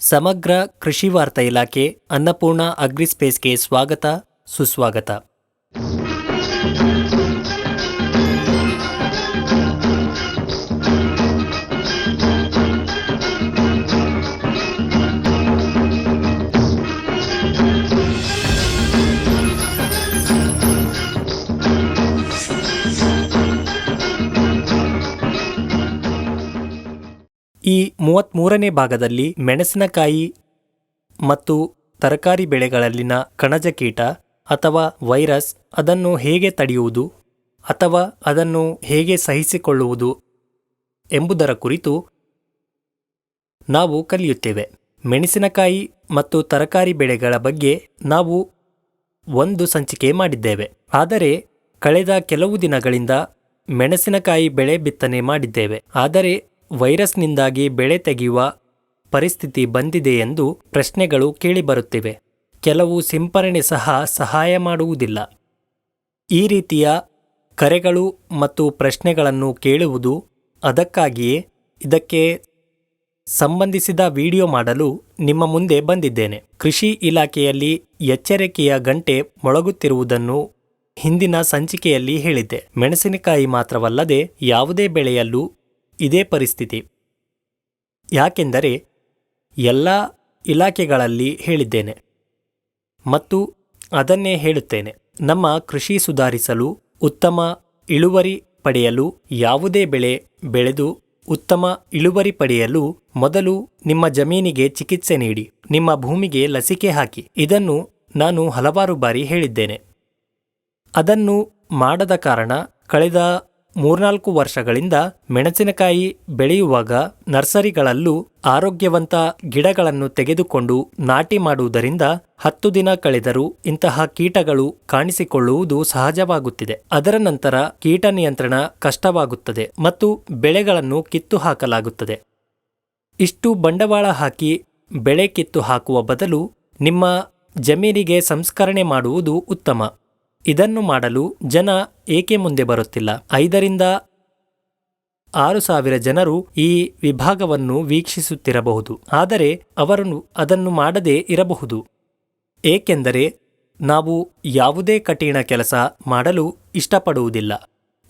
ಸಮಗ್ರ ಕೃಷಿ ವಾರ್ತಾ ಇಲಾಖೆ ಅನ್ನಪೂರ್ಣ ಅಗ್ರಿಸ್ಪೇಸ್ಗೆ ಸ್ವಾಗತ ಸುಸ್ವಾಗತ. ಈ ಮೂವತ್ತ್ಮೂರನೇ ಭಾಗದಲ್ಲಿ ಮೆಣಸಿನಕಾಯಿ ಮತ್ತು ತರಕಾರಿ ಬೆಳೆಗಳಲ್ಲಿನ ಕಣಜ ಕೀಟ ಅಥವಾ ವೈರಸ್ ಅದನ್ನು ಹೇಗೆ ತಡೆಯುವುದು ಅಥವಾ ಅದನ್ನು ಹೇಗೆ ಸಹಿಸಿಕೊಳ್ಳುವುದು ಎಂಬುದರ ಕುರಿತು ನಾವು ಕಲಿಯುತ್ತೇವೆ. ಮೆಣಸಿನಕಾಯಿ ಮತ್ತು ತರಕಾರಿ ಬೆಳೆಗಳ ಬಗ್ಗೆ ನಾವು ಒಂದು ಸಂಚಿಕೆ ಮಾಡಿದ್ದೇವೆ. ಆದರೆ ಕಳೆದ ಕೆಲವು ದಿನಗಳಿಂದ ಮೆಣಸಿನಕಾಯಿ ಬೆಳೆ ಬಿತ್ತನೆ ಮಾಡಿದ್ದೇವೆ. ಆದರೆ ವೈರಸ್ನಿಂದಾಗಿ ಬೆಳೆ ತೆಗೆಯುವ ಪರಿಸ್ಥಿತಿ ಬಂದಿದೆ ಎಂದು ಪ್ರಶ್ನೆಗಳು ಕೇಳಿಬರುತ್ತಿವೆ. ಕೆಲವು ಸಿಂಪರಣೆ ಸಹ ಸಹಾಯ ಮಾಡುವುದಿಲ್ಲ. ಈ ರೀತಿಯ ಕರೆಗಳು ಮತ್ತು ಪ್ರಶ್ನೆಗಳನ್ನು ಕೇಳುವುದು ಅದಕ್ಕಾಗಿಯೇ ಇದಕ್ಕೆ ಸಂಬಂಧಿಸಿದ ವಿಡಿಯೋ ಮಾಡಲು ನಿಮ್ಮ ಮುಂದೆ ಬಂದಿದ್ದೇನೆ. ಕೃಷಿ ಇಲಾಖೆಯಲ್ಲಿ ಎಚ್ಚರಿಕೆಯ ಗಂಟೆ ಮೊಳಗುತ್ತಿರುವುದನ್ನು ಹಿಂದಿನ ಸಂಚಿಕೆಯಲ್ಲಿ ಹೇಳಿದ್ದೆ. ಮೆಣಸಿನಕಾಯಿ ಮಾತ್ರವಲ್ಲದೆ ಯಾವುದೇ ಬೆಳೆಯಲ್ಲೂ ಇದೇ ಪರಿಸ್ಥಿತಿ. ಯಾಕೆಂದರೆ ಎಲ್ಲ ಇಲಾಖೆಗಳಲ್ಲಿ ಹೇಳಿದ್ದೇನೆ. ಮತ್ತು ಅದನ್ನೇ ಹೇಳುತ್ತೇನೆ. ನಮ್ಮ ಕೃಷಿ ಸುಧಾರಿಸಲು ಉತ್ತಮ ಇಳುವರಿ ಪಡೆಯಲು ಯಾವುದೇ ಬೆಳೆ ಬೆಳೆದು ಉತ್ತಮ ಇಳುವರಿ ಪಡೆಯಲು ಮೊದಲು ನಿಮ್ಮ ಜಮೀನಿಗೆ ಚಿಕಿತ್ಸೆ ನೀಡಿ, ನಿಮ್ಮ ಭೂಮಿಗೆ ಲಸಿಕೆ ಹಾಕಿ. ಇದನ್ನು ನಾನು ಹಲವಾರು ಬಾರಿ ಹೇಳಿದ್ದೇನೆ. ಅದನ್ನು ಮಾಡದ ಕಾರಣ ಕಳೆದ ಮೂರ್ನಾಲ್ಕು ವರ್ಷಗಳಿಂದ ಮೆಣಸಿನಕಾಯಿ ಬೆಳೆಯುವಾಗ ನರ್ಸರಿಗಳಲ್ಲೂ ಆರೋಗ್ಯವಂತ ಗಿಡಗಳನ್ನು ತೆಗೆದುಕೊಂಡು ನಾಟಿ ಮಾಡುವುದರಿಂದ ಹತ್ತು ದಿನ ಕಳೆದರೂ ಇಂತಹ ಕೀಟಗಳು ಕಾಣಿಸಿಕೊಳ್ಳುವುದು ಸಹಜವಾಗುತ್ತಿದೆ. ಅದರ ನಂತರ ಕೀಟ ನಿಯಂತ್ರಣ ಕಷ್ಟವಾಗುತ್ತದೆ ಮತ್ತು ಬೆಳೆಗಳನ್ನು ಕಿತ್ತು ಹಾಕಲಾಗುತ್ತದೆ. ಇಷ್ಟು ಬಂಡವಾಳ ಹಾಕಿ ಬೆಳೆ ಕಿತ್ತು ಹಾಕುವ ಬದಲು ನಿಮ್ಮ ಜಮೀನಿಗೆ ಸಂಸ್ಕರಣೆ ಮಾಡುವುದು ಉತ್ತಮ. ಇದನ್ನು ಮಾಡಲು ಜನ ಏಕೆ ಮುಂದೆ ಬರುತ್ತಿಲ್ಲ? ಐದರಿಂದ ಆರು ಸಾವಿರ ಜನರು ಈ ವಿಭಾಗವನ್ನು ವೀಕ್ಷಿಸುತ್ತಿರಬಹುದು. ಆದರೆ ಅವರನ್ನು ಅದನ್ನು ಮಾಡದೇ ಇರಬಹುದು. ಏಕೆಂದರೆ ನಾವು ಯಾವುದೇ ಕಠಿಣ ಕೆಲಸ ಮಾಡಲು ಇಷ್ಟಪಡುವುದಿಲ್ಲ.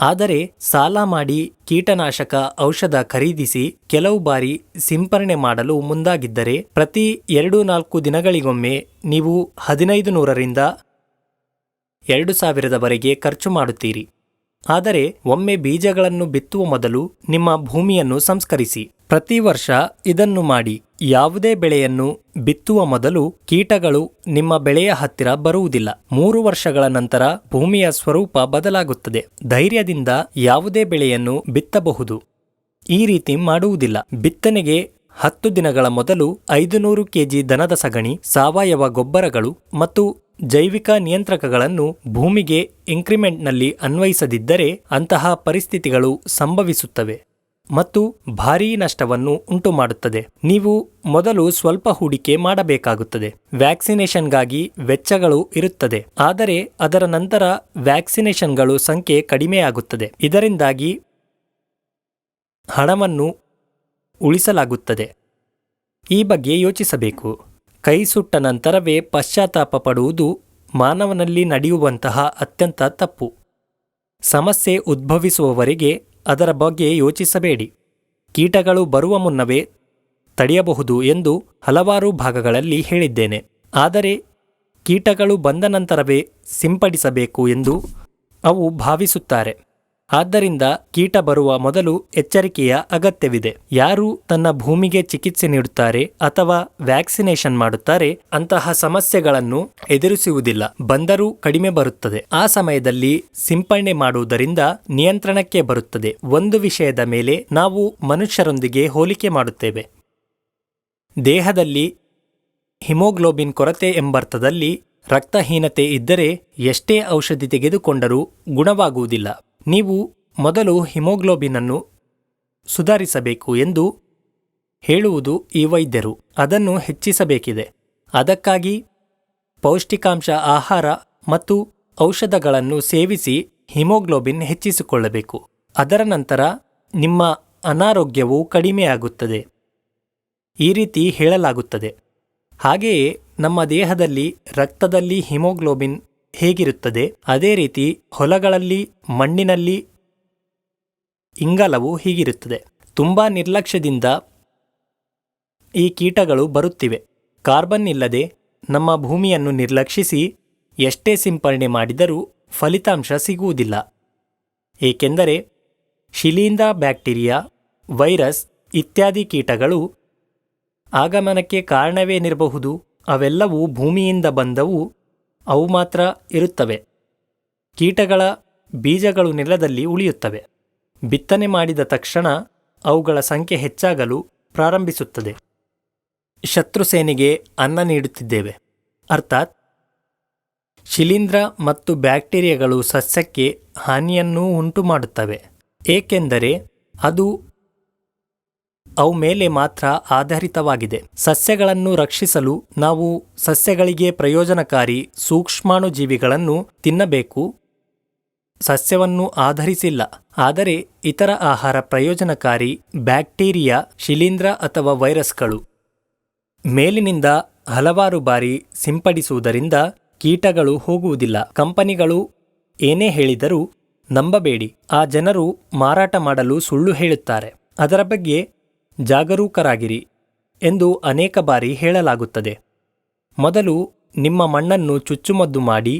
ಆದರೆ ಸಾಲ ಮಾಡಿ ಕೀಟನಾಶಕ ಔಷಧ ಖರೀದಿಸಿ ಕೆಲವು ಬಾರಿ ಸಿಂಪರಣೆ ಮಾಡಲು ಮುಂದಾಗಿದ್ದರೆ ಪ್ರತಿ ಎರಡು ನಾಲ್ಕು ದಿನಗಳಿಗೊಮ್ಮೆ ನೀವು ಹದಿನೈದು ನೂರರಿಂದ ಎರಡು ಸಾವಿರದವರೆಗೆ ಖರ್ಚು ಮಾಡುತ್ತೀರಿ. ಆದರೆ ಒಮ್ಮೆ ಬೀಜಗಳನ್ನು ಬಿತ್ತುವ ಮೊದಲು ನಿಮ್ಮ ಭೂಮಿಯನ್ನು ಸಂಸ್ಕರಿಸಿ. ಪ್ರತಿ ವರ್ಷ ಇದನ್ನು ಮಾಡಿ. ಯಾವುದೇ ಬೆಳೆಯನ್ನು ಬಿತ್ತುವ ಮೊದಲು ಕೀಟಗಳು ನಿಮ್ಮ ಬೆಳೆಯ ಹತ್ತಿರ ಬರುವುದಿಲ್ಲ. ಮೂರು ವರ್ಷಗಳ ನಂತರ ಭೂಮಿಯ ಸ್ವರೂಪ ಬದಲಾಗುತ್ತದೆ. ಧೈರ್ಯದಿಂದ ಯಾವುದೇ ಬೆಳೆಯನ್ನು ಬಿತ್ತಬಹುದು. ಈ ರೀತಿ ಮಾಡುವುದಿಲ್ಲ. ಬಿತ್ತನೆಗೆ ಹತ್ತು ದಿನಗಳ ಮೊದಲು ಐದು ನೂರು ಕೆಜಿ ದನದ ಸಗಣಿ, ಸಾವಯವ ಗೊಬ್ಬರಗಳು ಮತ್ತು ಜೈವಿಕ ನಿಯಂತ್ರಕಗಳನ್ನು ಭೂಮಿಗೆ ಇಂಕ್ರಿಮೆಂಟ್ನಲ್ಲಿ ಅನ್ವಯಿಸದಿದ್ದರೆ ಅಂತಹ ಪರಿಸ್ಥಿತಿಗಳು ಸಂಭವಿಸುತ್ತವೆ ಮತ್ತು ಭಾರೀ ನಷ್ಟವನ್ನು ಉಂಟುಮಾಡುತ್ತದೆ. ನೀವು ಮೊದಲು ಸ್ವಲ್ಪ ಹೂಡಿಕೆ ಮಾಡಬೇಕಾಗುತ್ತದೆ. ವ್ಯಾಕ್ಸಿನೇಷನ್ಗಾಗಿ ವೆಚ್ಚಗಳು ಇರುತ್ತದೆ. ಆದರೆ ಅದರ ನಂತರ ವ್ಯಾಕ್ಸಿನೇಷನ್ಗಳು ಸಂಖ್ಯೆ ಕಡಿಮೆಯಾಗುತ್ತದೆ. ಇದರಿಂದಾಗಿ ಹಣವನ್ನು ಉಳಿಸಲಾಗುತ್ತದೆ. ಈ ಬಗ್ಗೆ ಯೋಚಿಸಬೇಕು. ಕೈ ಸುಟ್ಟ ನಂತರವೇ ಪಶ್ಚಾತ್ತಾಪ ಪಡುವುದು ಮಾನವನಲ್ಲಿ ನಡೆಯುವಂತಹ ಅತ್ಯಂತ ತಪ್ಪು. ಸಮಸ್ಯೆ ಉದ್ಭವಿಸುವವರೆಗೆ ಅದರ ಬಗ್ಗೆ ಯೋಚಿಸಬೇಡಿ. ಕೀಟಗಳು ಬರುವ ಮುನ್ನವೇ ತಡೆಯಬಹುದು ಎಂದು ಹಲವಾರು ಭಾಗಗಳಲ್ಲಿ ಹೇಳಿದ್ದೇನೆ. ಆದರೆ ಕೀಟಗಳು ಬಂದ ನಂತರವೇ ಸಿಂಪಡಿಸಬೇಕು ಎಂದು ಅವು ಭಾವಿಸುತ್ತಾರೆ. ಆದ್ದರಿಂದ ಕೀಟ ಬರುವ ಮೊದಲು ಎಚ್ಚರಿಕೆಯ ಅಗತ್ಯವಿದೆ. ಯಾರು ತನ್ನ ಭೂಮಿಗೆ ಚಿಕಿತ್ಸೆ ನೀಡುತ್ತಾರೆ ಅಥವಾ ವ್ಯಾಕ್ಸಿನೇಷನ್ ಮಾಡುತ್ತಾರೆ ಅಂತಹ ಸಮಸ್ಯೆಗಳನ್ನು ಎದುರಿಸುವುದಿಲ್ಲ. ಬಂದರೂ ಕಡಿಮೆ ಬರುತ್ತದೆ. ಆ ಸಮಯದಲ್ಲಿ ಸಿಂಪರಣೆ ಮಾಡುವುದರಿಂದ ನಿಯಂತ್ರಣಕ್ಕೆ ಬರುತ್ತದೆ. ಒಂದು ವಿಷಯದ ಮೇಲೆ ನಾವು ಮನುಷ್ಯರೊಂದಿಗೆ ಹೋಲಿಕೆ ಮಾಡುತ್ತೇವೆ. ದೇಹದಲ್ಲಿ ಹಿಮೋಗ್ಲೋಬಿನ್ ಕೊರತೆ ಎಂಬರ್ಥದಲ್ಲಿ ರಕ್ತಹೀನತೆ ಇದ್ದರೆ ಎಷ್ಟೇ ಔಷಧಿ ತೆಗೆದುಕೊಂಡರೂ ಗುಣವಾಗುವುದಿಲ್ಲ. ನೀವು ಮೊದಲು ಹಿಮೋಗ್ಲೋಬಿನ್ ಅನ್ನು ಸುಧಾರಿಸಬೇಕು ಎಂದು ಹೇಳುವುದು ಈ ವೈದ್ಯರು. ಅದನ್ನು ಹೆಚ್ಚಿಸಬೇಕಿದೆ. ಅದಕ್ಕಾಗಿ ಪೌಷ್ಟಿಕಾಂಶ ಆಹಾರ ಮತ್ತು ಔಷಧಗಳನ್ನು ಸೇವಿಸಿ ಹಿಮೋಗ್ಲೋಬಿನ್ ಹೆಚ್ಚಿಸಿಕೊಳ್ಳಬೇಕು. ಅದರ ನಂತರ ನಿಮ್ಮ ಅನಾರೋಗ್ಯವು ಕಡಿಮೆಯಾಗುತ್ತದೆ. ಈ ರೀತಿ ಹೇಳಲಾಗುತ್ತದೆ. ಹಾಗೆಯೇ ನಮ್ಮ ದೇಹದಲ್ಲಿ ರಕ್ತದಲ್ಲಿ ಹಿಮೋಗ್ಲೋಬಿನ್ ಹೇಗಿರುತ್ತದೆ? ಅದೇ ರೀತಿ ಹೊಲಗಳಲ್ಲಿ, ಮಣ್ಣಿನಲ್ಲಿ ಇಂಗಾಲವು ಹೀಗಿರುತ್ತದೆ. ತುಂಬ ನಿರ್ಲಕ್ಷ್ಯದಿಂದ ಈ ಕೀಟಗಳು ಬರುತ್ತಿವೆ. ಕಾರ್ಬನ್ ಇಲ್ಲದೆ ನಮ್ಮ ಭೂಮಿಯನ್ನು ನಿರ್ಲಕ್ಷಿಸಿ ಎಷ್ಟೇ ಸಿಂಪರಣೆ ಮಾಡಿದರೂ ಫಲಿತಾಂಶ ಸಿಗುವುದಿಲ್ಲ. ಏಕೆಂದರೆ ಶಿಲೀಂಧ್ರ ಬ್ಯಾಕ್ಟೀರಿಯಾ, ವೈರಸ್ ಇತ್ಯಾದಿ ಕೀಟಗಳು ಆಗಮನಕ್ಕೆ ಕಾರಣವೇನಿರಬಹುದು? ಅವೆಲ್ಲವೂ ಭೂಮಿಯಿಂದ ಬಂದವು, ಅವು ಮಾತ್ರ ಇರುತ್ತವೆ. ಕೀಟಗಳ ಬೀಜಗಳು ನೆಲದಲ್ಲಿ ಉಳಿಯುತ್ತವೆ. ಬಿತ್ತನೆ ಮಾಡಿದ ತಕ್ಷಣ ಅವುಗಳ ಸಂಖ್ಯೆ ಹೆಚ್ಚಾಗಲು ಪ್ರಾರಂಭಿಸುತ್ತದೆ. ಶತ್ರು ಸೇನೆಗೆ ಅನ್ನ ನೀಡುತ್ತಿದ್ದೇವೆ. ಅರ್ಥಾತ್, ಶಿಲೀಂಧ್ರ ಮತ್ತು ಬ್ಯಾಕ್ಟೀರಿಯಾಗಳು ಸಸ್ಯಕ್ಕೆ ಹಾನಿಯನ್ನೂ ಉಂಟು ಮಾಡುತ್ತವೆ ಏಕೆಂದರೆ ಅದು ಅವು ಮೇಲೆ ಮಾತ್ರ ಆಧಾರಿತವಾಗಿದೆ. ಸಸ್ಯಗಳನ್ನು ರಕ್ಷಿಸಲು ನಾವು ಸಸ್ಯಗಳಿಗೆ ಪ್ರಯೋಜನಕಾರಿ ಸೂಕ್ಷ್ಮಾಣುಜೀವಿಗಳನ್ನು ತಿನ್ನಬೇಕು. ಸಸ್ಯವನ್ನು ಆಧರಿಸಿಲ್ಲ. ಆದರೆ ಇತರ ಆಹಾರ ಪ್ರಯೋಜನಕಾರಿ ಬ್ಯಾಕ್ಟೀರಿಯಾ, ಶಿಲೀಂಧ್ರ ಅಥವಾ ವೈರಸ್ಗಳು. ಮೇಲಿನಿಂದ ಹಲವಾರು ಬಾರಿ ಸಿಂಪಡಿಸುವುದರಿಂದ ಕೀಟಗಳು ಹೋಗುವುದಿಲ್ಲ. ಕಂಪನಿಗಳು ಏನೇ ಹೇಳಿದರೂ ನಂಬಬೇಡಿ. ಆ ಜನರು ಮಾರಾಟ ಮಾಡಲು ಸುಳ್ಳು ಹೇಳುತ್ತಾರೆ. ಅದರ ಬಗ್ಗೆ ಜಾಗರೂಕರಾಗಿರಿ ಎಂದು ಅನೇಕ ಬಾರಿ ಹೇಳಲಾಗುತ್ತದೆ. ಮೊದಲು ನಿಮ್ಮ ಮಣ್ಣನ್ನು ಚುಚ್ಚುಮದ್ದು ಮಾಡಿ,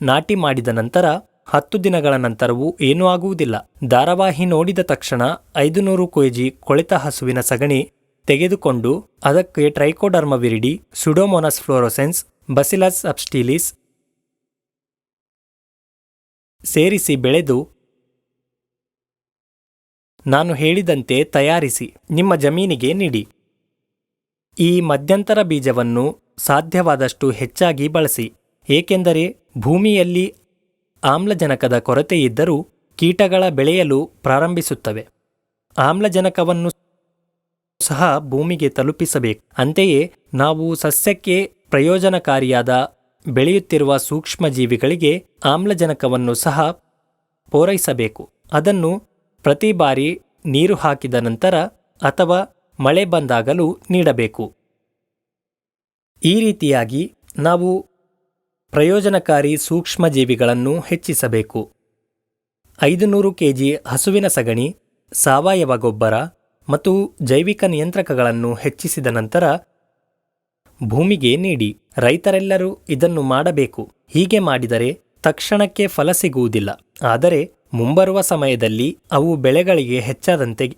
ನಾಟಿ ಮಾಡಿದ ನಂತರ ಹತ್ತು ದಿನಗಳ ನಂತರವೂ ಏನೂ ಆಗುವುದಿಲ್ಲ. ಧಾರಾವಾಹಿ ನೋಡಿದ ತಕ್ಷಣ ಐದು ನೂರು ಕೆಜಿ ಕೊಳೆತ ಹಸುವಿನ ಸಗಣಿ ತೆಗೆದುಕೊಂಡು ಅದಕ್ಕೆ Trichoderma viride Pseudomonas fluorescens, Bacillus subtilis ಸೇರಿಸಿ ಬೆಳೆದು ನಾನು ಹೇಳಿದಂತೆ ತಯಾರಿಸಿ ನಿಮ್ಮ ಜಮೀನಿಗೆ ನೀಡಿ. ಈ ಮಧ್ಯಂತರ ಬೀಜವನ್ನು ಸಾಧ್ಯವಾದಷ್ಟು ಹೆಚ್ಚಾಗಿ ಬಳಸಿ, ಏಕೆಂದರೆ ಭೂಮಿಯಲ್ಲಿ ಆಮ್ಲಜನಕದ ಕೊರತೆಯಿದ್ದರೂ ಕೀಟಗಳ ಬೆಳೆಯಲು ಪ್ರಾರಂಭಿಸುತ್ತವೆ. ಆಮ್ಲಜನಕವನ್ನು ಸಹ ಭೂಮಿಗೆ ತಲುಪಿಸಬೇಕು. ಅಂತೆಯೇ ನಾವು ಸಸ್ಯಕ್ಕೆ ಪ್ರಯೋಜನಕಾರಿಯಾದ ಬೆಳೆಯುತ್ತಿರುವ ಸೂಕ್ಷ್ಮಜೀವಿಗಳಿಗೆ ಆಮ್ಲಜನಕವನ್ನು ಸಹ ಪೂರೈಸಬೇಕು. ಅದನ್ನು ಪ್ರತಿ ಬಾರಿ ನೀರು ಹಾಕಿದ ನಂತರ ಅಥವಾ ಮಳೆ ಬಂದಾಗಲೂ ನೀಡಬೇಕು. ಈ ರೀತಿಯಾಗಿ ನಾವು ಪ್ರಯೋಜನಕಾರಿ ಸೂಕ್ಷ್ಮಜೀವಿಗಳನ್ನು ಹೆಚ್ಚಿಸಬೇಕು. ಐದು ನೂರು ಕೆಜಿ ಹಸುವಿನ ಸಗಣಿ, ಸಾವಯವ ಗೊಬ್ಬರ ಮತ್ತು ಜೈವಿಕ ನಿಯಂತ್ರಕಗಳನ್ನು ಹೆಚ್ಚಿಸಿದ ನಂತರ ಭೂಮಿಗೆ ನೀಡಿ. ರೈತರೆಲ್ಲರೂ ಇದನ್ನು ಮಾಡಬೇಕು. ಹೀಗೆ ಮಾಡಿದರೆ ತಕ್ಷಣಕ್ಕೆ ಫಲ ಸಿಗುವುದಿಲ್ಲ. ಆದರೆ ಮುಂಬರುವ ಸಮಯದಲ್ಲಿ ಅವು ಬೆಳೆಗಳಿಗೆ ಹೆಚ್ಚಾದಂತೆ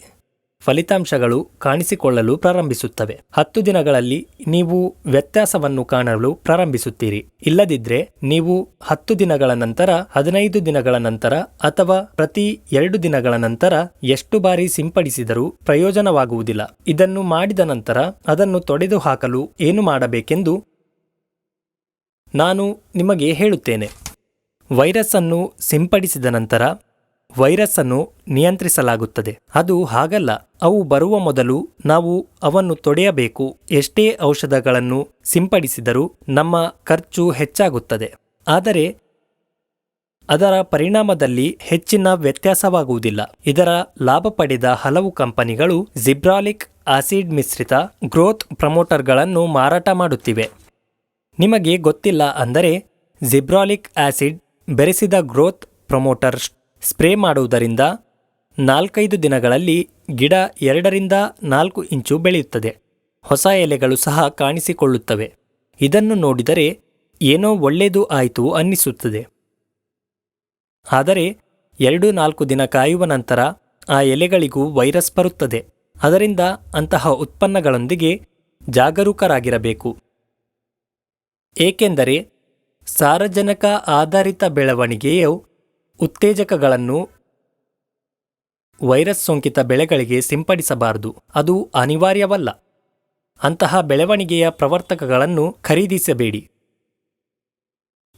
ಫಲಿತಾಂಶಗಳು ಕಾಣಿಸಿಕೊಳ್ಳಲು ಪ್ರಾರಂಭಿಸುತ್ತವೆ. ಹತ್ತು ದಿನಗಳಲ್ಲಿ ನೀವು ವ್ಯತ್ಯಾಸವನ್ನು ಕಾಣಲು ಪ್ರಾರಂಭಿಸುತ್ತೀರಿ. ಇಲ್ಲದಿದ್ದರೆ ನೀವು ಹತ್ತು ದಿನಗಳ ನಂತರ, ಹದಿನೈದು ದಿನಗಳ ನಂತರ ಅಥವಾ ಪ್ರತಿ ಎರಡು ದಿನಗಳ ನಂತರ ಎಷ್ಟು ಬಾರಿ ಸಿಂಪಡಿಸಿದರೂ ಪ್ರಯೋಜನವಾಗುವುದಿಲ್ಲ. ಇದನ್ನು ಮಾಡಿದ ನಂತರ ಅದನ್ನು ತೊಡೆದು ಹಾಕಲು ಏನು ಮಾಡಬೇಕೆಂದು ನಾನು ನಿಮಗೆ ಹೇಳುತ್ತೇನೆ. ವೈರಸ್ ಅನ್ನು ಸಿಂಪಡಿಸಿದ ನಂತರ ವೈರಸ್ ಅನ್ನು ನಿಯಂತ್ರಿಸಲಾಗುತ್ತದೆ. ಅದು ಹಾಗಲ್ಲ, ಅವು ಬರುವ ಮೊದಲು ನಾವು ಅವನ್ನು ತೊಡೆಯಬೇಕು. ಎಷ್ಟೇ ಔಷಧಗಳನ್ನು ಸಿಂಪಡಿಸಿದರೂ ನಮ್ಮ ಖರ್ಚು ಹೆಚ್ಚಾಗುತ್ತದೆ. ಆದರೆ ಅದರ ಪರಿಣಾಮದಲ್ಲಿ ಹೆಚ್ಚಿನ ವ್ಯತ್ಯಾಸವಾಗುವುದಿಲ್ಲ. ಇದರ ಲಾಭ ಪಡೆದ ಹಲವು ಕಂಪನಿಗಳು ಜಿಬ್ರಾಲಿಕ್ ಆಸಿಡ್ ಮಿಶ್ರಿತ ಗ್ರೋತ್ ಪ್ರಮೋಟರ್ಗಳನ್ನು ಮಾರಾಟ ಮಾಡುತ್ತಿವೆ. ನಿಮಗೆ ಗೊತ್ತಿಲ್ಲ ಅಂದರೆ ಜಿಬ್ರಾಲಿಕ್ ಆಸಿಡ್ ಬೆರೆಸಿದ ಗ್ರೋತ್ ಪ್ರಮೋಟರ್ ಸ್ಪ್ರೇ ಮಾಡುವುದರಿಂದ ನಾಲ್ಕೈದು ದಿನಗಳಲ್ಲಿ ಗಿಡ ಎರಡರಿಂದ ನಾಲ್ಕು ಇಂಚು ಬೆಳೆಯುತ್ತದೆ. ಹೊಸ ಎಲೆಗಳು ಸಹ ಕಾಣಿಸಿಕೊಳ್ಳುತ್ತವೆ. ಇದನ್ನು ನೋಡಿದರೆ ಏನೋ ಒಳ್ಳೆಯದು ಆಯಿತು ಅನ್ನಿಸುತ್ತದೆ. ಆದರೆ ಎರಡು ನಾಲ್ಕು ದಿನ ಕಾಯುವ ನಂತರ ಆ ಎಲೆಗಳಿಗೂ ವೈರಸ್ ಬರುತ್ತದೆ. ಅದರಿಂದ ಅಂತಹ ಉತ್ಪನ್ನಗಳೊಂದಿಗೆ ಜಾಗರೂಕರಾಗಿರಬೇಕು. ಏಕೆಂದರೆ ಸಾರಜನಕ ಆಧಾರಿತ ಬೆಳವಣಿಗೆಯು ಉತ್ತೇಜಕಗಳನ್ನು ವೈರಸ್ ಸೋಂಕಿತ ಬೆಳೆಗಳಿಗೆ ಸಿಂಪಡಿಸಬಾರದು. ಅದು ಅನಿವಾರ್ಯವಲ್ಲ. ಅಂತಹ ಬೆಳವಣಿಗೆಯ ಪ್ರವರ್ತಕಗಳನ್ನು ಖರೀದಿಸಬೇಡಿ.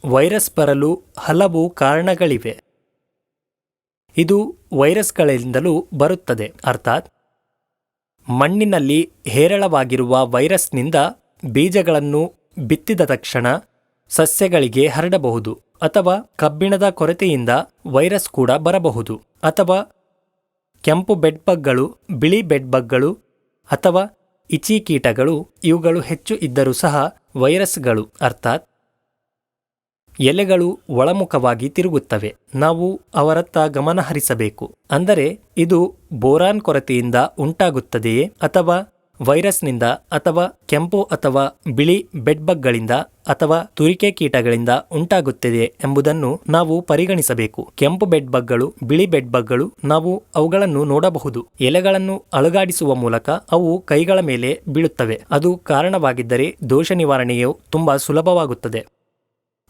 ವೈರಸ್ ಬರಲು ಹಲವು ಕಾರಣಗಳಿವೆ. ಇದು ವೈರಸ್ಗಳಿಂದಲೂ ಬರುತ್ತದೆ. ಅರ್ಥಾತ್, ಮಣ್ಣಿನಲ್ಲಿ ಹೇರಳವಾಗಿರುವ ವೈರಸ್ನಿಂದ ಬೀಜಗಳನ್ನು ಬಿತ್ತಿದ ತಕ್ಷಣ ಸಸ್ಯಗಳಿಗೆ ಹರಡಬಹುದು ಅಥವಾ ಕಬ್ಬಿಣದ ಕೊರತೆಯಿಂದ ವೈರಸ್ ಕೂಡ ಬರಬಹುದು ಅಥವಾ ಕೆಂಪು ಬೆಡ್ಬಗ್ಗಳು, ಬಿಳಿ ಬೆಡ್ಬಗ್ಗಳು ಅಥವಾ ಇಚಿ ಕೀಟಗಳು ಇವುಗಳು ಹೆಚ್ಚು ಇದ್ದರೂ ಸಹ ವೈರಸ್ಗಳು ಅರ್ಥಾತ್ ಎಲೆಗಳು ಒಳಮುಖವಾಗಿ ತಿರುಗುತ್ತವೆ. ನಾವು ಅವರತ್ತ ಗಮನ ಹರಿಸಬೇಕು ಅಂದರೆ ಇದು ಬೋರಾನ್ ಕೊರತೆಯಿಂದ ಉಂಟಾಗುತ್ತದೆಯೇ ಅಥವಾ ವೈರಸ್ನಿಂದ ಅಥವಾ ಕೆಂಪು ಅಥವಾ ಬಿಳಿ ಬೆಡ್ಬಗ್ಗಳಿಂದ ಅಥವಾ ತುರಿಕೆ ಕೀಟಗಳಿಂದ ಉಂಟಾಗುತ್ತಿದೆ ಎಂಬುದನ್ನು ನಾವು ಪರಿಗಣಿಸಬೇಕು. ಕೆಂಪು ಬೆಡ್ಬಗ್ಗಳು, ಬಿಳಿ ಬೆಡ್ಬಗ್ಗಳು ನಾವು ಅವುಗಳನ್ನು ನೋಡಬಹುದು. ಎಲೆಗಳನ್ನು ಅಲುಗಾಡಿಸುವ ಮೂಲಕ ಅವು ಕೈಗಳ ಮೇಲೆ ಬೀಳುತ್ತವೆ. ಅದು ಕಾರಣವಾಗಿದ್ದರೆ ದೋಷ ನಿವಾರಣೆಯು ತುಂಬಾ ಸುಲಭವಾಗುತ್ತದೆ.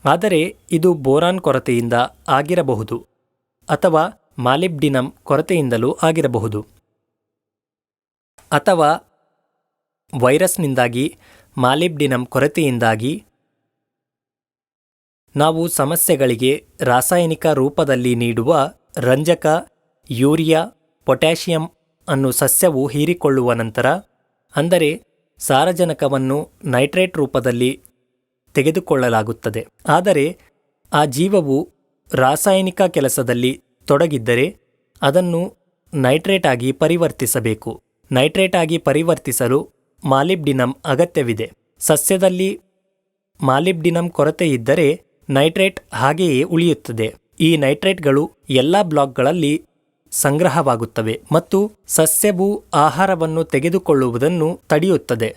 ಆದರೆ ಇದು ಬೋರಾನ್ ಕೊರತೆಯಿಂದ ಆಗಿರಬಹುದು ಅಥವಾ ಮಾಲಿಬ್ಡಿನಮ್ ಕೊರತೆಯಿಂದಲೂ ಆಗಿರಬಹುದು. ಅಥವಾ ವೈರಸ್ನಿಂದಾಗಿ ಮಾಲಿಬ್ಡಿನಮ್ ಕೊರತೆಯಿಂದಾಗಿ, ನಾವು ಸಮಸ್ಯೆಗಳಿಗೆ ರಾಸಾಯನಿಕ ರೂಪದಲ್ಲಿ ನೀಡುವ ರಂಜಕ, ಯೂರಿಯಾ, ಪೊಟ್ಯಾಷಿಯಂ ಅನ್ನು ಸಸ್ಯವು ಹೀರಿಕೊಳ್ಳುವ ನಂತರ, ಅಂದರೆ ಸಾರಜನಕವನ್ನು ನೈಟ್ರೇಟ್ ರೂಪದಲ್ಲಿ ತೆಗೆದುಕೊಳ್ಳಲಾಗುತ್ತದೆ. ಆದರೆ ಆ ಜೀವವು ರಾಸಾಯನಿಕ ಕೆಲಸದಲ್ಲಿ ತೊಡಗಿದ್ದರೆ ಅದನ್ನು ನೈಟ್ರೇಟ್ ಆಗಿ ಪರಿವರ್ತಿಸಬೇಕು. ನೈಟ್ರೇಟ್ ಆಗಿ ಪರಿವರ್ತಿಸಲು ಮಾಲಿಬ್ಡಿನಮ್ ಅಗತ್ಯವಿದೆ. ಸಸ್ಯದಲ್ಲಿ ಮಾಲಿಬ್ಡಿನಮ್ ಕೊರತೆ ಇದ್ದರೆ ನೈಟ್ರೇಟ್ ಹಾಗೆಯೇ ಉಳಿಯುತ್ತದೆ. ಈ ನೈಟ್ರೇಟ್ಗಳು ಎಲ್ಲ ಬ್ಲಾಕ್ಗಳಲ್ಲಿ ಸಂಗ್ರಹವಾಗುತ್ತವೆ ಮತ್ತು ಸಸ್ಯವು ಆಹಾರವನ್ನು ತೆಗೆದುಕೊಳ್ಳುವುದನ್ನು ತಡೆಯುತ್ತದೆ.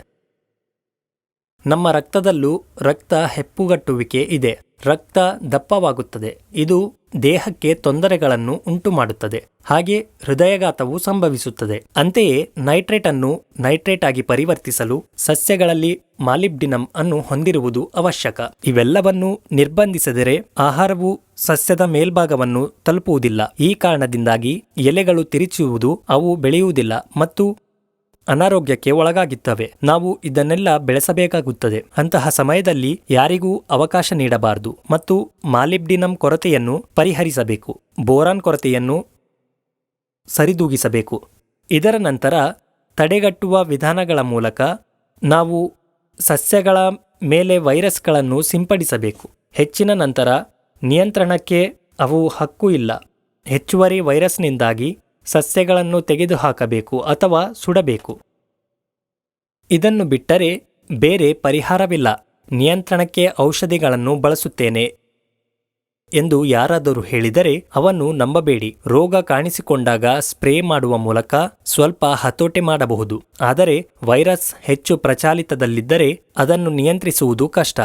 ನಮ್ಮ ರಕ್ತದಲ್ಲೂ ರಕ್ತ ಹೆಪ್ಪುಗಟ್ಟುವಿಕೆ ಇದೆ. ರಕ್ತ ದಪ್ಪವಾಗುತ್ತದೆ. ಇದು ದೇಹಕ್ಕೆ ತೊಂದರೆಗಳನ್ನು ಉಂಟುಮಾಡುತ್ತದೆ. ಹಾಗೆ ಹೃದಯಘಾತವು ಸಂಭವಿಸುತ್ತದೆ. ಅಂತೆಯೇ ನೈಟ್ರೇಟ್ ಅನ್ನು ನೈಟ್ರೇಟ್ ಆಗಿ ಪರಿವರ್ತಿಸಲು ಸಸ್ಯಗಳಲ್ಲಿ ಮಾಲಿಬ್ಡಿನಮ್ ಅನ್ನು ಹೊಂದಿರುವುದು ಅವಶ್ಯಕ. ಇವೆಲ್ಲವನ್ನು ನಿರ್ಬಂಧಿಸಿದರೆ ಆಹಾರವು ಸಸ್ಯದ ಮೇಲ್ಭಾಗವನ್ನು ತಲುಪುವುದಿಲ್ಲ. ಈ ಕಾರಣದಿಂದಾಗಿ ಎಲೆಗಳು ತಿರುಚುವುದು ಅವು ಬೆಳೆಯುವುದಿಲ್ಲ ಮತ್ತು ಅನಾರೋಗ್ಯಕ್ಕೆ ಒಳಗಾಗಿತ್ತವೆ. ನಾವು ಇದನ್ನೆಲ್ಲ ಬೆಳೆಸಬೇಕಾಗುತ್ತದೆ. ಅಂತಹ ಸಮಯದಲ್ಲಿ ಯಾರಿಗೂ ಅವಕಾಶ ನೀಡಬಾರದು ಮತ್ತು ಮಾಲಿಬ್ಡಿನಂ ಕೊರತೆಯನ್ನು ಪರಿಹರಿಸಬೇಕು. ಬೋರಾನ್ ಕೊರತೆಯನ್ನು ಸರಿದೂಗಿಸಬೇಕು. ಇದರ ನಂತರ ತಡೆಗಟ್ಟುವ ವಿಧಾನಗಳ ಮೂಲಕ ನಾವು ಸಸ್ಯಗಳ ಮೇಲೆ ವೈರಸ್ಗಳನ್ನು ಸಿಂಪಡಿಸಬೇಕು. ಹೆಚ್ಚಿನ ನಂತರ ನಿಯಂತ್ರಣಕ್ಕೆ ಅವು ಹಕ್ಕು ಇಲ್ಲ. ಹೆಚ್ಚುವರಿ ವೈರಸ್ನಿಂದಾಗಿ ಸಸ್ಯಗಳನ್ನು ತೆಗೆದುಹಾಕಬೇಕು ಅಥವಾ ಸುಡಬೇಕು. ಇದನ್ನು ಬಿಟ್ಟರೆ ಬೇರೆ ಪರಿಹಾರವಿಲ್ಲ. ನಿಯಂತ್ರಣಕ್ಕೆ ಔಷಧಿಗಳನ್ನು ಬಳಸುತ್ತೇನೆ ಎಂದು ಯಾರಾದರೂ ಹೇಳಿದರೆ ಅವನ್ನು ನಂಬಬೇಡಿ. ರೋಗ ಕಾಣಿಸಿಕೊಂಡಾಗ ಸ್ಪ್ರೇ ಮಾಡುವ ಮೂಲಕ ಸ್ವಲ್ಪ ಹತೋಟಿ ಮಾಡಬಹುದು. ಆದರೆ ವೈರಸ್ ಹೆಚ್ಚು ಪ್ರಚಾಲಿತದಲ್ಲಿದ್ದರೆ ಅದನ್ನು ನಿಯಂತ್ರಿಸುವುದು ಕಷ್ಟ.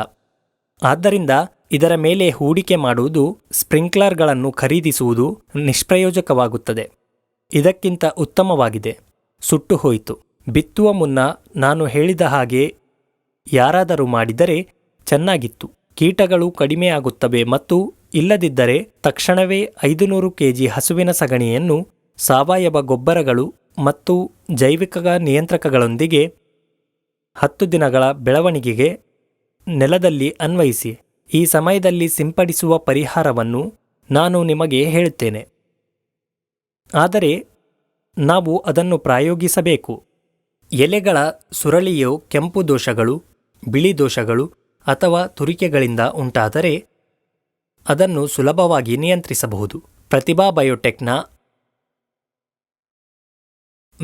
ಆದ್ದರಿಂದ ಇದರ ಮೇಲೆ ಹೂಡಿಕೆ ಮಾಡುವುದು ಸ್ಪ್ರಿಂಕ್ಲರ್ಗಳನ್ನು ಖರೀದಿಸುವುದು ನಿಷ್ಪ್ರಯೋಜಕವಾಗುತ್ತದೆ. ಇದಕ್ಕಿಂತ ಉತ್ತಮವಾಗಿದೆ. ಸುಟ್ಟು ಹೋಯಿತು. ಬಿತ್ತುವ ಮುನ್ನ ನಾನು ಹೇಳಿದ ಹಾಗೆ ಯಾರಾದರೂ ಮಾಡಿದರೆ ಚೆನ್ನಾಗಿತ್ತು. ಕೀಟಗಳು ಕಡಿಮೆಯಾಗುತ್ತವೆ ಮತ್ತು ಇಲ್ಲದಿದ್ದರೆ ತಕ್ಷಣವೇ ಐದುನೂರು ಕೆಜಿ ಹಸುವಿನ ಸಗಣಿಯನ್ನು ಸಾವಯವ ಗೊಬ್ಬರಗಳು ಮತ್ತು ಜೈವಿಕ ನಿಯಂತ್ರಕಗಳೊಂದಿಗೆ ಹತ್ತು ದಿನಗಳ ಬೆಳವಣಿಗೆಗೆ ನೆಲದಲ್ಲಿ ಅನ್ವಯಿಸಿ. ಈ ಸಮಯದಲ್ಲಿ ಸಿಂಪಡಿಸುವ ಪರಿಹಾರವನ್ನು ನಾನು ನಿಮಗೆ ಹೇಳುತ್ತೇನೆ. ಆದರೆ ನಾವು ಅದನ್ನು ಪ್ರಾಯೋಗಿಸಬೇಕು. ಎಲೆಗಳ ಸುರಳಿಯು ಕೆಂಪು ದೋಷಗಳು, ಬಿಳಿ ದೋಷಗಳು ಅಥವಾ ತುರಿಕೆಗಳಿಂದ ಉಂಟಾದರೆ ಅದನ್ನು ಸುಲಭವಾಗಿ ನಿಯಂತ್ರಿಸಬಹುದು. ಪ್ರತಿಭಾ ಬಯೋಟೆಕ್ನ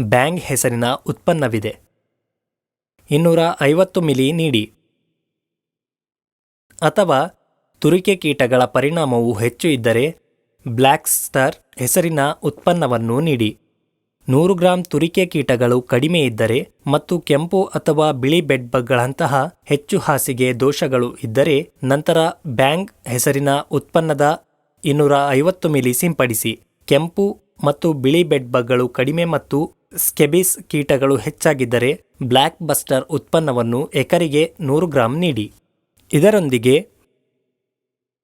ಬ್ಯಾಂಗ್ ಹೆಸರಿನ ಉತ್ಪನ್ನವಿದೆ. ಇನ್ನೂರ ಐವತ್ತು ಮಿಲಿ ನೀಡಿ. ಅಥವಾ ತುರಿಕೆ ಕೀಟಗಳ ಪರಿಣಾಮವು ಹೆಚ್ಚು ಇದ್ದರೆ ಬ್ಲ್ಯಾಕ್ ಸ್ಟಾರ್ ಹೆಸರಿನ ಉತ್ಪನ್ನವನ್ನು ನೀಡಿ. ನೂರು ಗ್ರಾಂ ತುರಿಕೆ ಕೀಟಗಳು ಕಡಿಮೆ ಇದ್ದರೆ ಮತ್ತು ಕೆಂಪು ಅಥವಾ ಬಿಳಿ ಬೆಡ್ಬಗ್ಗಳಂತಹ ಹೆಚ್ಚು ಹಾಸಿಗೆ ದೋಷಗಳು ಇದ್ದರೆ ನಂತರ ಬ್ಯಾಂಗ್ ಹೆಸರಿನ ಉತ್ಪನ್ನದ ಇನ್ನೂರ ಐವತ್ತು ಮಿಲಿ ಸಿಂಪಡಿಸಿ. ಕೆಂಪು ಮತ್ತು ಬಿಳಿ ಬೆಡ್ಬಗ್ಗಳು ಕಡಿಮೆ ಮತ್ತು ಸ್ಕೆಬಿಸ್ ಕೀಟಗಳು ಹೆಚ್ಚಾಗಿದ್ದರೆ ಬ್ಲ್ಯಾಕ್ ಬಸ್ಟರ್ ಉತ್ಪನ್ನವನ್ನು ಎಕರಿಗೆ ನೂರು ಗ್ರಾಂ ನೀಡಿ. ಇದರೊಂದಿಗೆ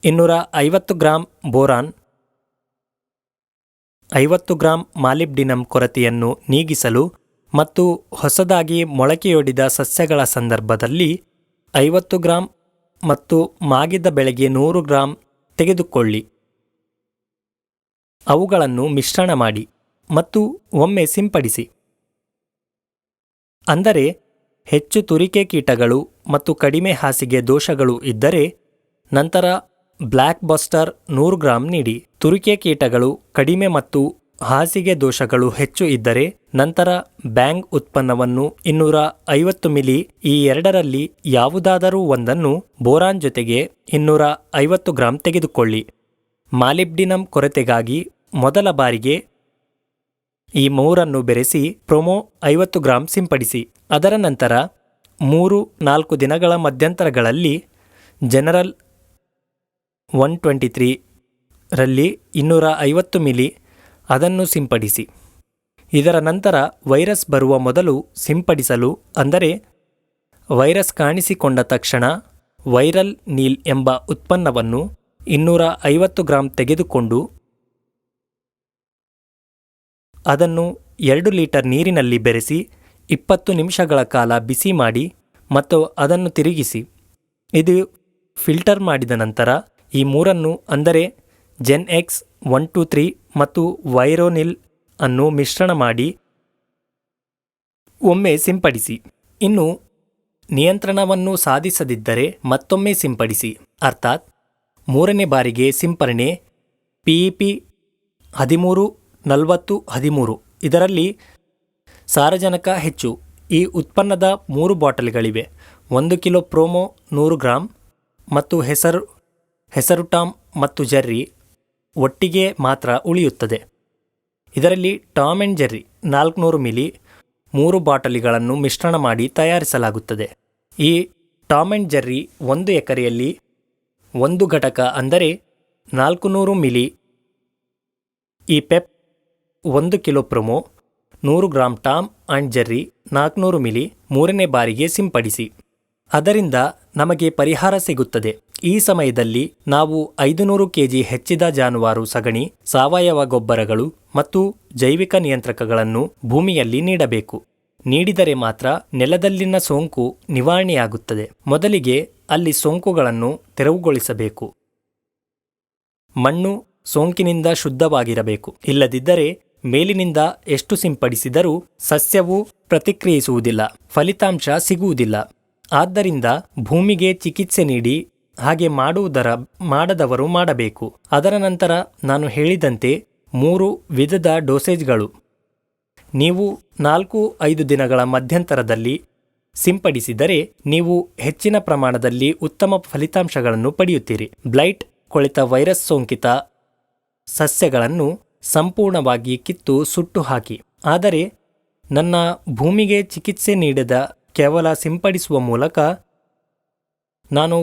ಇನ್ನೂರ ಐವತ್ತು ಗ್ರಾಂ ಬೋರಾನ್ ಐವತ್ತು ಗ್ರಾಂ ಮಾಲಿಬ್ಡಿನಮ್ ಕೊರತೆಯನ್ನು ನೀಗಿಸಲು ಮತ್ತು ಹೊಸದಾಗಿ ಮೊಳಕೆಯೊಡಿದ ಸಸ್ಯಗಳ ಸಂದರ್ಭದಲ್ಲಿ ಐವತ್ತು ಗ್ರಾಂ ಮತ್ತು ಮಾಗಿದ ಬೆಳೆಗೆ ನೂರು ಗ್ರಾಂ ತೆಗೆದುಕೊಳ್ಳಿ. ಅವುಗಳನ್ನು ಮಿಶ್ರಣ ಮಾಡಿ ಮತ್ತು ಒಮ್ಮೆ ಸಿಂಪಡಿಸಿ. ಅಂದರೆ ಹೆಚ್ಚು ತುರಿಕೆ ಕೀಟಗಳು ಮತ್ತು ಕಡಿಮೆ ಹಾಸಿಗೆ ದೋಷಗಳು ಇದ್ದರೆ ನಂತರ ಬ್ಲ್ಯಾಕ್ ಬಸ್ಟರ್ ನೂರು ಗ್ರಾಂ ನೀಡಿ. ತುರಿಕೆ ಕೀಟಗಳು ಕಡಿಮೆ ಮತ್ತು ಹಾಸಿಗೆ ದೋಷಗಳು ಹೆಚ್ಚು ಇದ್ದರೆ ನಂತರ ಬ್ಯಾಂಗ್ ಉತ್ಪನ್ನವನ್ನು ಇನ್ನೂರ ಐವತ್ತು ಮಿಲಿ ಈ ಎರಡರಲ್ಲಿ ಯಾವುದಾದರೂ ಒಂದನ್ನು ಬೋರಾನ್ ಜೊತೆಗೆ ಇನ್ನೂರ ಐವತ್ತು ಗ್ರಾಂ ತೆಗೆದುಕೊಳ್ಳಿ. ಮಾಲಿಬ್ಡಿನಂ ಕೊರತೆಗಾಗಿ ಮೊದಲ ಬಾರಿಗೆ ಈ ಮೂರನ್ನು ಬೆರೆಸಿ ಪ್ರೊಮೋ ಐವತ್ತು ಗ್ರಾಂ ಸಿಂಪಡಿಸಿ. ಅದರ ನಂತರ ಮೂರು ನಾಲ್ಕು ದಿನಗಳ ಮಧ್ಯಂತರಗಳಲ್ಲಿ ಜನರಲ್ ಒನ್ ಟ್ವೆಂಟಿ ತ್ರೀ ರಲ್ಲಿ ಇನ್ನೂರ ಐವತ್ತು ಮಿಲಿ ಅದನ್ನು ಸಿಂಪಡಿಸಿ. ಇದರ ನಂತರ ವೈರಸ್ ಬರುವ ಮೊದಲು ಸಿಂಪಡಿಸಲು ಅಂದರೆ ವೈರಸ್ ಕಾಣಿಸಿಕೊಂಡ ತಕ್ಷಣ ವೈರಲ್ ನೀಲ್ ಎಂಬ ಉತ್ಪನ್ನವನ್ನು ಇನ್ನೂರ ಐವತ್ತು ಗ್ರಾಂ ತೆಗೆದುಕೊಂಡು ಅದನ್ನು ಎರಡು ಲೀಟರ್ ನೀರಿನಲ್ಲಿ ಬೆರೆಸಿ ಇಪ್ಪತ್ತು ನಿಮಿಷಗಳ ಕಾಲ ಬಿಸಿ ಮಾಡಿ ಮತ್ತು ಅದನ್ನು ತಿರುಗಿಸಿ. ಇದು ಫಿಲ್ಟರ್ ಮಾಡಿದ ನಂತರ ಈ ಮೂರನ್ನು ಅಂದರೆ gen X one two three ಮತ್ತು ವೈರೋನಿಲ್ ಅನ್ನು ಮಿಶ್ರಣ ಮಾಡಿ ಒಮ್ಮೆ ಸಿಂಪಡಿಸಿ. ಇನ್ನು ನಿಯಂತ್ರಣವನ್ನು ಸಾಧಿಸದಿದ್ದರೆ ಮತ್ತೊಮ್ಮೆ ಸಿಂಪಡಿಸಿ. ಅರ್ಥಾತ್ ಮೂರನೇ ಬಾರಿಗೆ ಸಿಂಪರಣೆ ಪಿ ಹದಿಮೂರು, ನಲವತ್ತು, ಹದಿಮೂರು. ಇದರಲ್ಲಿ ಸಾರಜನಕ ಹೆಚ್ಚು. ಈ ಉತ್ಪನ್ನದ ಮೂರು ಬಾಟಲ್ಗಳಿವೆ. ಒಂದು ಕಿಲೋ ಪ್ರೋಮೋ ನೂರು ಗ್ರಾಂ ಮತ್ತು ಹೆಸರು ಹೆಸರು ಟಾಮ್ ಮತ್ತು ಜೆರ್ರಿ ಒಟ್ಟಿಗೆ ಮಾತ್ರ ಉಳಿಯುತ್ತದೆ. ಇದರಲ್ಲಿ ಟಾಮ್ ಆ್ಯಂಡ್ ಜೆರ್ರಿ ನಾಲ್ಕುನೂರು ಮಿಲಿ ಮೂರು ಬಾಟಲಿಗಳನ್ನು ಮಿಶ್ರಣ ಮಾಡಿ ತಯಾರಿಸಲಾಗುತ್ತದೆ. ಈ ಟಾಮ್ ಆ್ಯಂಡ್ ಜೆರ್ರಿ ಒಂದು ಎಕರೆಯಲ್ಲಿ ಒಂದು ಘಟಕ ಅಂದರೆ ನಾಲ್ಕುನೂರು ಮಿಲಿ ಈ ಪೆಪ್ ಒಂದು ಕಿಲೋ ಪ್ರೊಮೋ ನೂರು ಗ್ರಾಂ ಟಾಮ್ ಆ್ಯಂಡ್ ಜೆರ್ರಿ ನಾಲ್ಕುನೂರು ಮಿಲಿ ಮೂರನೇ ಬಾರಿಗೆ ಸಿಂಪಡಿಸಿ. ಅದರಿಂದ ನಮಗೆ ಪರಿಹಾರ ಸಿಗುತ್ತದೆ. ಈ ಸಮಯದಲ್ಲಿ ನಾವು ಐದುನೂರು ಕೆಜಿ ಹೆಚ್ಚಿದ ಜಾನುವಾರು ಸಗಣಿ, ಸಾವಯವ ಗೊಬ್ಬರಗಳು ಮತ್ತು ಜೈವಿಕ ನಿಯಂತ್ರಕಗಳನ್ನು ಭೂಮಿಯಲ್ಲಿ ನೀಡಬೇಕು. ನೀಡಿದರೆ ಮಾತ್ರ ನೆಲದಲ್ಲಿನ ಸೋಂಕು ನಿವಾರಣೆಯಾಗುತ್ತದೆ. ಮೊದಲಿಗೆ ಅಲ್ಲಿ ಸೋಂಕುಗಳನ್ನು ತೆರವುಗೊಳಿಸಬೇಕು. ಮಣ್ಣು ಸೋಂಕಿನಿಂದ ಶುದ್ಧವಾಗಿರಬೇಕು. ಇಲ್ಲದಿದ್ದರೆ ಮೇಲಿನಿಂದ ಎಷ್ಟು ಸಿಂಪಡಿಸಿದರೂ ಸಸ್ಯವು ಪ್ರತಿಕ್ರಿಯಿಸುವುದಿಲ್ಲ. ಫಲಿತಾಂಶ ಸಿಗುವುದಿಲ್ಲ. ಆದ್ದರಿಂದ ಭೂಮಿಗೆ ಚಿಕಿತ್ಸೆ ನೀಡಿ ಹಾಗೆ ಮಾಡುವುದರ, ಮಾಡದವರು ಮಾಡಬೇಕು. ಅದರ ನಂತರ ನಾನು ಹೇಳಿದಂತೆ ಮೂರು ವಿಧದ ಡೋಸೇಜ್ಗಳು. ನೀವು ನಾಲ್ಕು ಐದು ದಿನಗಳ ಮಧ್ಯಂತರದಲ್ಲಿ ಸಿಂಪಡಿಸಿದರೆ ನೀವು ಹೆಚ್ಚಿನ ಪ್ರಮಾಣದಲ್ಲಿ ಉತ್ತಮ ಫಲಿತಾಂಶಗಳನ್ನು ಪಡೆಯುತ್ತೀರಿ. ಬ್ಲೈಟ್, ಕೊಳೆತ ವೈರಸ್ ಸೋಂಕಿತ ಸಸ್ಯಗಳನ್ನು ಸಂಪೂರ್ಣವಾಗಿ ಕಿತ್ತು ಸುಟ್ಟು ಹಾಕಿ. ಆದರೆ ನನ್ನ ಭೂಮಿಗೆ ಚಿಕಿತ್ಸೆ ನೀಡದ ಕೇವಲ ಸಿಂಪಡಿಸುವ ಮೂಲಕ ನಾನು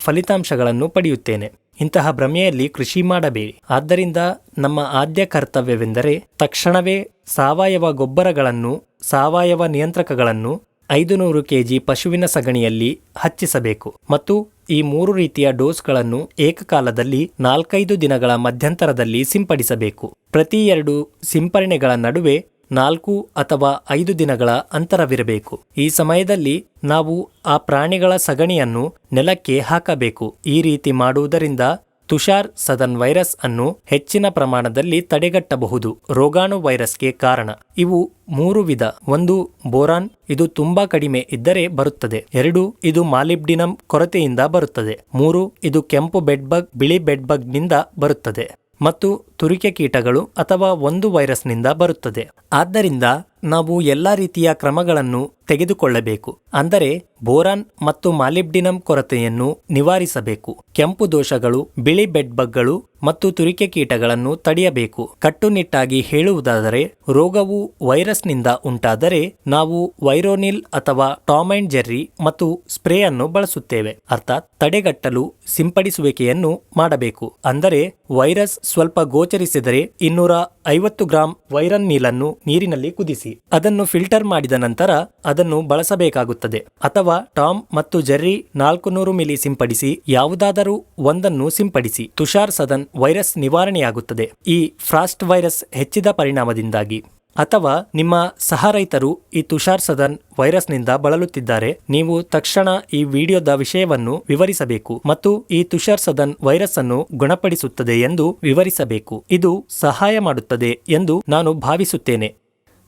ಫಲಿತಾಂಶಗಳನ್ನು ಪಡೆಯುತ್ತೇನೆ. ಇಂತಹ ಭ್ರಮೆಯಲ್ಲಿ ಕೃಷಿ ಮಾಡಬೇಡಿ. ಆದ್ದರಿಂದ ನಮ್ಮ ಆದ್ಯ ಕರ್ತವ್ಯವೆಂದರೆ ತಕ್ಷಣವೇ ಸಾವಯವ ಗೊಬ್ಬರಗಳನ್ನು, ಸಾವಯವ ನಿಯಂತ್ರಕಗಳನ್ನು ಐದು ನೂರು ಕೆಜಿ ಪಶುವಿನ ಸಗಣಿಯಲ್ಲಿ ಹಚ್ಚಿಸಬೇಕು ಮತ್ತು ಈ ಮೂರು ರೀತಿಯ ಡೋಸ್ಗಳನ್ನು ಏಕಕಾಲದಲ್ಲಿ ನಾಲ್ಕೈದು ದಿನಗಳ ಮಧ್ಯಂತರದಲ್ಲಿ ಸಿಂಪಡಿಸಬೇಕು. ಪ್ರತಿ ಎರಡು ಸಿಂಪರಣೆಗಳ ನಡುವೆ ನಾಲ್ಕು ಅಥವಾ ಐದು ದಿನಗಳ ಅಂತರವಿರಬೇಕು. ಈ ಸಮಯದಲ್ಲಿ ನಾವು ಆ ಪ್ರಾಣಿಗಳ ಸಗಣಿಯನ್ನು ನೆಲಕ್ಕೆ ಹಾಕಬೇಕು. ಈ ರೀತಿ ಮಾಡುವುದರಿಂದ ತುಷಾರ್ ಸದನ್ ವೈರಸ್ ಅನ್ನು ಹೆಚ್ಚಿನ ಪ್ರಮಾಣದಲ್ಲಿ ತಡೆಗಟ್ಟಬಹುದು. ರೋಗಾಣು ವೈರಸ್ಗೆ ಕಾರಣ, ಇವು ಮೂರು ವಿಧ. ಒಂದು, ಬೋರಾನ್. ಇದು ತುಂಬಾ ಕಡಿಮೆ ಇದ್ದರೆ ಬರುತ್ತದೆ. ಎರಡು, ಇದು ಮಾಲಿಬ್ಡಿನಂ ಕೊರತೆಯಿಂದ ಬರುತ್ತದೆ. ಮೂರು, ಇದು ಕೆಂಪು ಬೆಡ್ಬಗ್, ಬಿಳಿ ಬೆಡ್ಬಗ್ನಿಂದ ಬರುತ್ತದೆ. ಮತ್ತು ತುರಿಕೆ ಕೀಟಗಳು ಅಥವಾ ಒಂದು ವೈರಸ್ನಿಂದ ಬರುತ್ತದೆ. ಆದ್ದರಿಂದ ನಾವು ಎಲ್ಲ ರೀತಿಯ ಕ್ರಮಗಳನ್ನು ತೆಗೆದುಕೊಳ್ಳಬೇಕು. ಅಂದರೆ ಬೋರಾನ್ ಮತ್ತು ಮಾಲಿಬ್ಡಿನಂ ಕೊರತೆಯನ್ನು ನಿವಾರಿಸಬೇಕು. ಕೆಂಪು ದೋಷಗಳು, ಬಿಳಿ ಬೆಡ್ಬಗ್ಗಳು ಮತ್ತು ತುರಿಕೆ ಕೀಟಗಳನ್ನು ತಡೆಯಬೇಕು. ಕಟ್ಟುನಿಟ್ಟಾಗಿ ಹೇಳುವುದಾದರೆ, ರೋಗವು ವೈರಸ್ನಿಂದ ಉಂಟಾದರೆ ನಾವು ವೈರೋನಿಲ್ ಅಥವಾ ಟಾಮ್ ಅಂಡ್ ಜೆರ್ರಿ ಮತ್ತು ಸ್ಪ್ರೇ ಅನ್ನು ಬಳಸುತ್ತೇವೆ. ಅರ್ಥಾತ್ ತಡೆಗಟ್ಟಲು ಸಿಂಪಡಿಸುವಿಕೆಯನ್ನು ಮಾಡಬೇಕು. ಅಂದರೆ ವೈರಸ್ ಸ್ವಲ್ಪ ಗೋಚರಿಸಿದರೆ ಇನ್ನೂರ ಐವತ್ತು ಗ್ರಾಂ ವೈರನ್ ನೀಲನ್ನು ನೀರಿನಲ್ಲಿ ಕುದಿಸಿ, ಅದನ್ನು ಫಿಲ್ಟರ್ ಮಾಡಿದ ನಂತರ ಅದನ್ನು ಬಳಸಬೇಕಾಗುತ್ತದೆ. ಅಥವಾ ಟಾಮ್ ಮತ್ತು ಜೆರ್ರಿ ನಾಲ್ಕು ನೂರು ಮಿಲಿ ಸಿಂಪಡಿಸಿ ಯಾವುದಾದರೂ ಒಂದನ್ನು ಸಿಂಪಡಿಸಿ, ತುಷಾರ್ ಸದನ್ ವೈರಸ್ ನಿವಾರಣೆಯಾಗುತ್ತದೆ. ಈ ಫ್ರಾಸ್ಟ್ ವೈರಸ್ ಹೆಚ್ಚಿದ ಪರಿಣಾಮದಿಂದಾಗಿ. ಅಥವಾ ನಿಮ್ಮ ಸಹ ರೈತರು ಈ ತುಷಾರ್ ಸದನ್ ವೈರಸ್ನಿಂದ ಬಳಲುತ್ತಿದ್ದಾರೆ, ನೀವು ತಕ್ಷಣ ಈ ವಿಡಿಯೋದ ವಿಷಯವನ್ನು ವಿವರಿಸಬೇಕು ಮತ್ತು ಈ ತುಷಾರ್ ಸದನ್ ವೈರಸ್ ಅನ್ನು ಗುಣಪಡಿಸುತ್ತದೆ ಎಂದು ವಿವರಿಸಬೇಕು. ಇದು ಸಹಾಯ ಮಾಡುತ್ತದೆ ಎಂದು ನಾನು ಭಾವಿಸುತ್ತೇನೆ.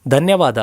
ಧನ್ಯವಾದ.